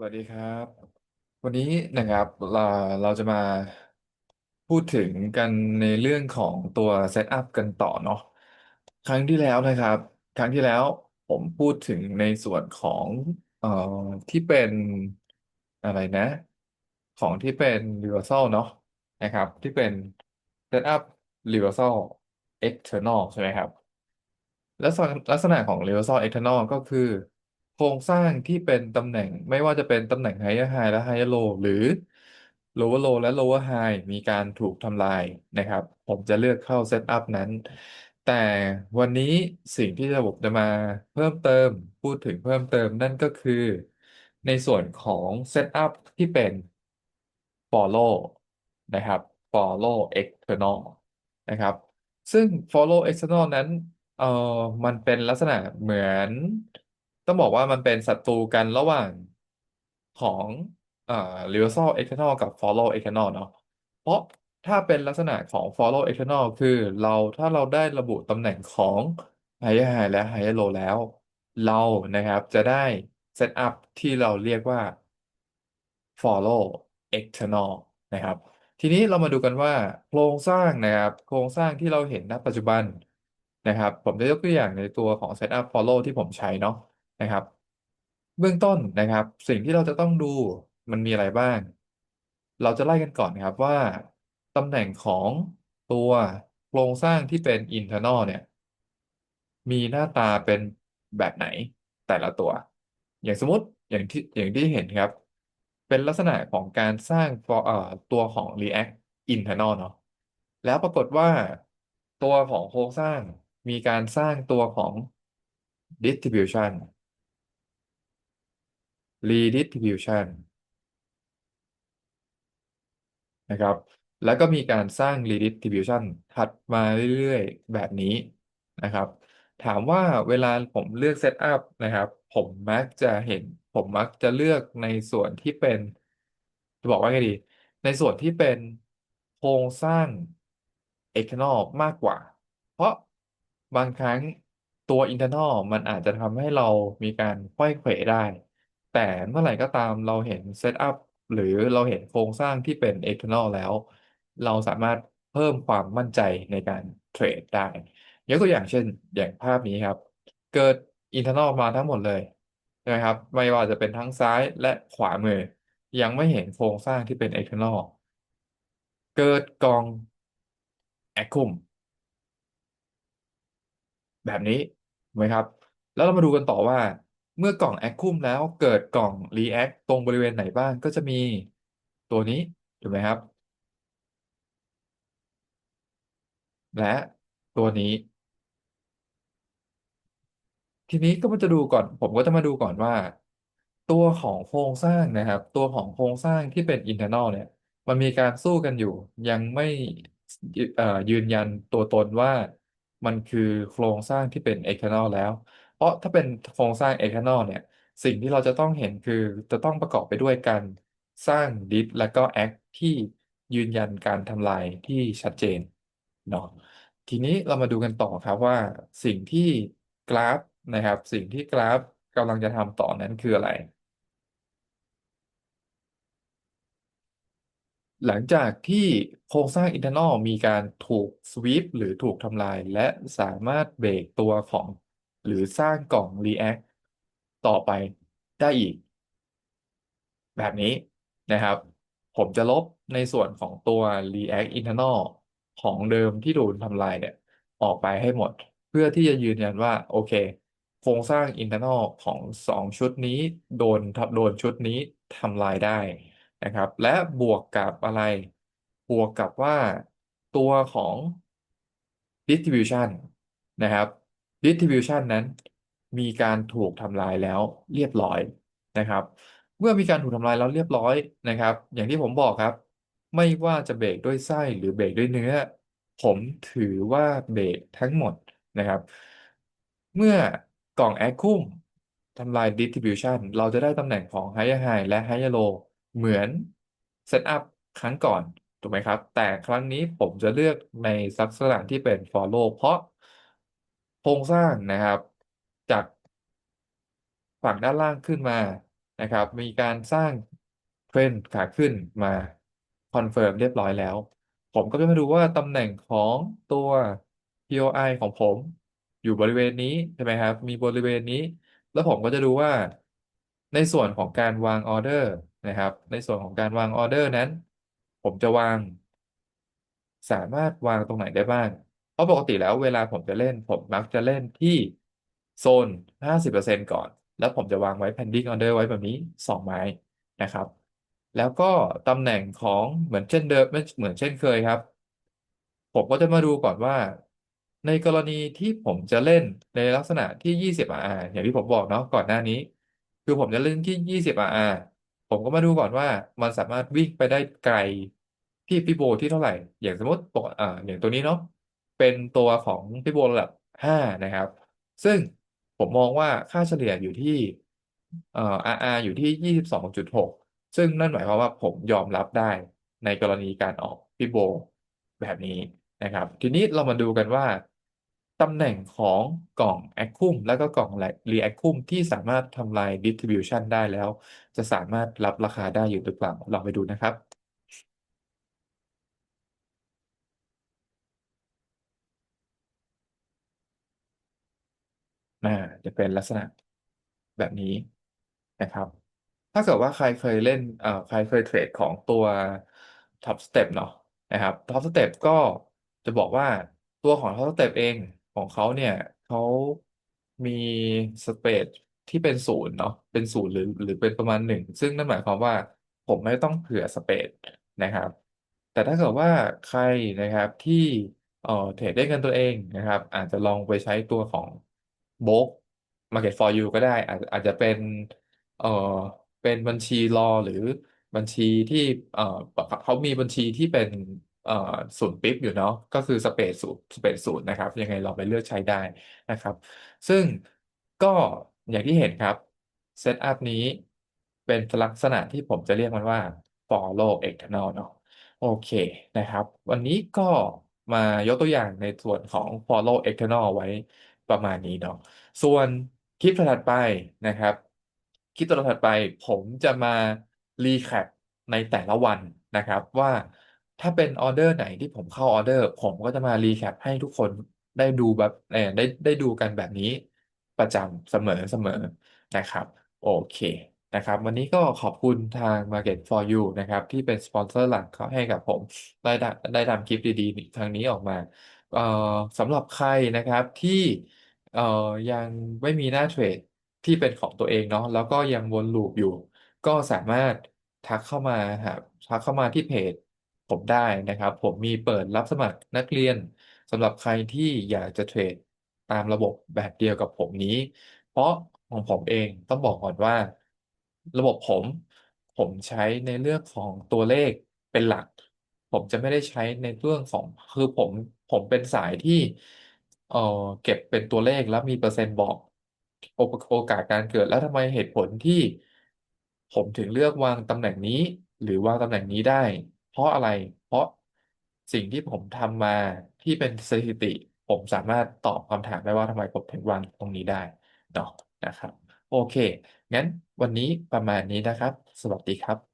สวัสดีครับ วันนี้นะครับเราเราจะมาพูดถึงกันในเรื่องของตัวเซตอัพกันต่อเนาะครั้งที่แล้วนะครับ ครั้งที่แล้วผมพูดถึงในส่วนของเอ่อที่เป็นอะไรนะ ของที่เป็น reversal เนาะนะครับ ที่เป็น setup reversal external ใช่ไหมครับ ลักษณะลักษณะของ reversal external ก็คือ โครงสร้างที่เป็นตำแหน่ง ไม่ว่าจะเป็นตำแหน่ง higher high และ higher low หรือ lower low และ lower high มีการถูกทำลายนะครับ ผมจะเลือกเข้า setup นั้น แต่วันนี้สิ่งที่จะผมจะมาเพิ่มเติม พูดถึงเพิ่มเติมนั่นก็คือ ในส่วนของ setup ที่เป็น follow นะครับ follow external นะครับ ซึ่ง follow external นั้นเออมันเป็นลักษณะเหมือน ต้องบอกว่ามันเป็นศัตรูกันระหว่างของอ่อ reversal external กับ follow external เนาะเพราะถ้าเป็นลักษณะของ follow external คือเราถ้าเราได้ระบุตำแหน่งของ higher high และ higher low แล้ว เรานะครับจะได้ set up ที่เราเรียกว่า follow external นะครับ ทีนี้เรามาดูกันว่าโครงสร้างนะครับ โครงสร้างที่เราเห็นณปัจจุบันนะครับ ผมจะยกตัวอย่างในตัวของ setup follow ที่ผมใช้เนาะ นะครับ เบื้องต้นนะครับ สิ่งที่เราจะต้องดูมันมีอะไรบ้าง เราจะไล่กันก่อนนะครับว่าตำแหน่งของตัวโครงสร้างที่เป็น internal เนี่ย มีหน้าตาเป็นแบบไหนแต่ละตัว อย่างสมมติอย่างที่อย่างที่เห็นครับ เป็นลักษณะของการสร้าง for เอ่อตัวของ React internal เนาะแล้วปรากฏว่าตัวของโครงสร้างมีการสร้างตัวของ distribution redistribution นะครับ แล้วก็มีการสร้าง redistribution ถัดมาเรื่อยๆ แบบนี้นะครับ ถามว่าเวลาผมเลือก setup นะครับ ผมมักจะเห็น ผมมักจะเลือกในส่วนที่เป็น จะบอกว่าไงดี ในส่วนที่เป็นโครงสร้าง external มากกว่า เพราะบางครั้งตัว internal มันอาจจะทำให้เรามีการไขว้เขวได้ แต่เมื่อไหร่ก็ตามเราเห็น setup หรือเราเห็นโครงสร้างที่เป็น external แล้ว เราสามารถเพิ่มความมั่นใจในการเทรดได้ ยกตัวอย่างเช่น อย่างภาพนี้ครับ เกิด internal มาทั้งหมดเลยใช่ไหมครับ ไม่ว่าจะเป็นทั้งซ้ายและขวามือ ยังไม่เห็นโครงสร้างที่เป็น external เกิดกองแอคคุมแบบนี้ไหมครับ แล้วเรามาดูกันต่อว่า เมื่อกล่องแอคคุมแล้วเกิดกล่อง React ตรงบริเวณไหนบ้างก็จะมีตัวนี้ ถูกไหมครับ และตัวนี้ ทีนี้ก็มาจะดูก่อน ผมก็จะมาดูก่อนว่า ตัวของโครงสร้างนะครับ ตัวของโครงสร้างที่เป็น internal เนี่ย มันมีการสู้กันอยู่ ยังไม่อ่อยืนยันตัวตนว่ามันคือโครงสร้างที่เป็น external แล้ว เพราะถ้าเป็นโครงสร้าง external เนี่ย สิ่งที่เราจะต้องเห็นคือจะต้องประกอบไปด้วยการสร้าง disk และก็ act ที่ยืนยันการทำลายที่ชัดเจนเนาะทีนี้เรามาดูกันต่อครับว่าสิ่งที่กราฟนะครับ สิ่งที่กราฟกำลังจะทำต่อนั้นคืออะไร หลังจากที่โครงสร้าง internal มีการถูกสวีปหรือถูกทำลาย และสามารถเบรกตัวของ หรือสร้างกล่อง react ต่อไปได้อีก แบบนี้นะครับ ผมจะลบในส่วนของตัว react internal ของเดิมที่โดนทำลายเนี่ย ออกไปให้หมด เพื่อที่จะยืนยันว่า โอเค โครงสร้าง internal ของสองชุดนี้ โดนโดนชุดนี้ทำลายได้นะครับ และบวกกับอะไร บวกกับว่าตัวของ distribution นะครับ distribution นั้น มีการถูกทำลายแล้วเรียบร้อยนะครับ เมื่อมีการถูกทำลายแล้วเรียบร้อยนะครับ อย่างที่ผมบอกครับ ไม่ว่าจะเบรกด้วยไส้หรือเบรกด้วยเนื้อ ผมถือว่าเบรกทั้งหมดนะครับ เมื่อกล่องแอคคุมทำลาย distribution เราจะได้ตำแหน่งของ higher high และ higher low เหมือน setup ครั้งก่อน ถูกไหมครับ แต่ครั้งนี้ผมจะเลือกในลักษณะที่เป็น follow เพราะ ครงสร้างนะครับ จากฝั่งด้านล่างขึ้นมานะครับ มีการสร้างเทรนด์ขาขึ้นมาคอนเฟิร์มเรียบร้อยแล้ว ผมก็จะมาดูว่าตำแหน่งของตัว POI ของผมอยู่บริเวณนี้ใช่ไหมครับ มีบริเวณนี้ แล้วผมก็จะดูว่า ในส่วนของการวางออเดอร์นะครับ ในส่วนของการวางออเดอร์นั้น ผมจะวาง สามารถวางตรงไหนได้บ้าง ราะปกติแล้วเวลาผมจะเล่น ผมมักจะเล่นที่โซน 50%ก่อน แล้วผมจะวางไว้ pending order ไว้แบบนี้ 2 ไม้นะครับ แล้วก็ตำแหน่งของเหมือนเช่นเดิมไม่เหมือนเช่นเคยครับ ผมก็จะมาดูก่อนว่า ในกรณีที่ผมจะเล่นในลักษณะที่ 20 RR อย่างที่ผมบอกเนาะก่อนหน้านี้ คือผมจะเล่นที่ 20 RR ผมก็มาดูก่อนว่ามันสามารถวิ่งไปได้ไกลที่ฟิโบที่เท่าไหร่ อย่างสมมติปกอ่าอย่างตัวนี้เนาะ เป็นตัวของฟิโบระดับ 5 นะครับ ซึ่งผมมองว่าค่าเฉลี่ยอยู่ที่เอ่อ RR อยู่ที่ 22.6 ซึ่งนั่นหมายความว่าผมยอมรับได้ในกรณีการออกฟิโบแบบนี้นะครับ ทีนี้เรามาดูกันว่าตำแหน่งของกล่องแอคคุมและก็กล่องรีแอคคุมที่สามารถทำลาย distribution ได้แล้ว จะสามารถรับราคาได้อยู่หรือเปล่าลองไปดูนะครับ อ่าจะเป็นลักษณะแบบนี้นะครับ ถ้าเกิดว่าใครเคยเล่นเอ่อใครเคยเทรดของตัว Top Step เนาะนะครับ Top Step ก็จะบอกว่าตัวของ Top Step เองของเขาเนี่ยเขามีสเปซที่เป็นศูนย์เนาะเป็นศูนย์หรือหรือเป็นประมาณหนึ่งซึ่งนั่นหมายความว่าผมไม่ต้องเผื่อสเปซนะครับ แต่ถ้าเกิดว่าใครนะครับที่เอ่อเทรดได้เงินตัวเองนะครับ อาจจะลองไปใช้ตัวของ โบ k Market for You ก็ได้ อาจอาจจะเป็นเอ่อเป็นบัญชีรอหรือบัญชีที่เอ่อเขามีบัญชีที่เป็นเอ่อศูนย์ปิ๊บอยู่เนาะก็คือสเปซศูนย์สเปซศูนย์นะครับ ยังไงลองไปเลือกใช้ได้นะครับ ซึ่งก็อย่างที่เห็นครับเซตอัพนี้เป็นลักษณะที่ผมจะเรียกมันว่า follow external เนาะโอเคนะครับ วันนี้ก็มายกตัวอย่างในส่วนของ follow external ไว้ ประมาณนี้เนาะ ส่วนคลิปถัดไปนะครับ คลิปตัวถัดไปผมจะมา recap ในแต่ละวันนะครับ ว่าถ้าเป็นออเดอร์ไหนที่ผมเข้าออเดอร์ ผมก็จะมา recap ให้ทุกคนได้ดูแบบเออได้ได้ดูกันแบบนี้ประจำเสมอเสมอนะครับ โอเคนะครับ วันนี้ก็ขอบคุณทาง Market for You นะครับ ที่เป็นสปอนเซอร์หลักเขาให้กับผม ได้ได้ได้ทำคลิปดีๆทางนี้ออกมา เอ่อสำหรับใครนะครับที่เอ่อยังไม่มีหน้าเทรดที่เป็นของตัวเองเนาะแล้วก็ยังวนลูปอยู่ ก็สามารถทักเข้ามาหาทักเข้ามาที่เพจผมได้นะครับ ผมมีเปิดรับสมัครนักเรียนสำหรับใครที่อยากจะเทรดตามระบบแบบเดียวกับผมนี้ เพราะของผมเองต้องบอกก่อนว่า ระบบผม ผมใช้ในเรื่องของตัวเลขเป็นหลัก ผมจะไม่ได้ใช้ในเรื่องของ คือผม ผมเป็นสายที่ เออเก็บเป็นตัวเลขแล้วมีเปอร์เซ็นต์บอก โอโอกาสการเกิด แล้วทำไมเหตุผลที่ ผมถึงเลือกวางตำแหน่งนี้ หรือวางตำแหน่งนี้ได้ เพราะอะไร เพราะสิ่งที่ผมทำมาที่เป็นสถิติ ผมสามารถตอบคำถามได้ว่าทำไมผมถึงวางตรงนี้ได้เนาะ นะครับ โอเค งั้นวันนี้ประมาณนี้นะครับ สวัสดีครับ